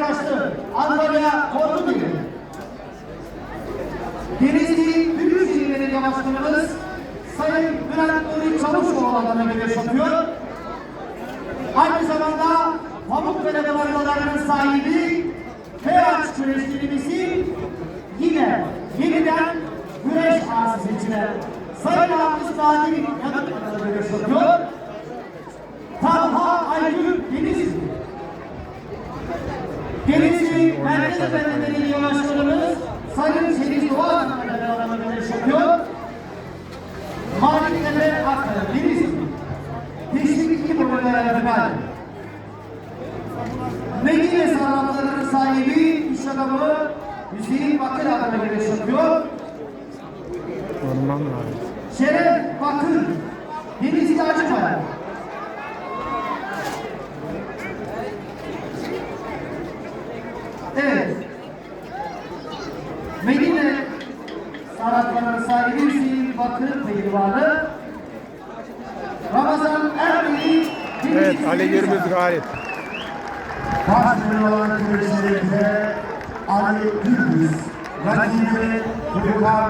kaçtı. Antalya Korku Biri. Denizli Büyükşehir Belediye Başkanımız Sayın Bülent Nuri Çavuşoğlu adına görev. Aynı zamanda Pamukkale Damarkalarının sahibi Feyaç Güreşçilimizin yine yeniden güreş seçilen Sayın Hafız Nadir Yanık adına görev yapıyor. Denizli Merkez Efendi Belediye Başkanımız Sayın Şerif Doğan adına görev yapıyor. Maliktepe Ankara Denizli. Teşvik iki bölümler efendim. Medine sanatlarının sahibi iş adamı Hüseyin Bakır görev yapıyor. Orman var. Şeref Bakır, Denizli Acıkaya. Evet. Medine sanatlarının sahibi Hüseyin Bakır Pehlivanı. Ramazan Ermeni Evet Ali Gürbüz galip. Başrol olan Ali Gürbüz, rakibi Gökhan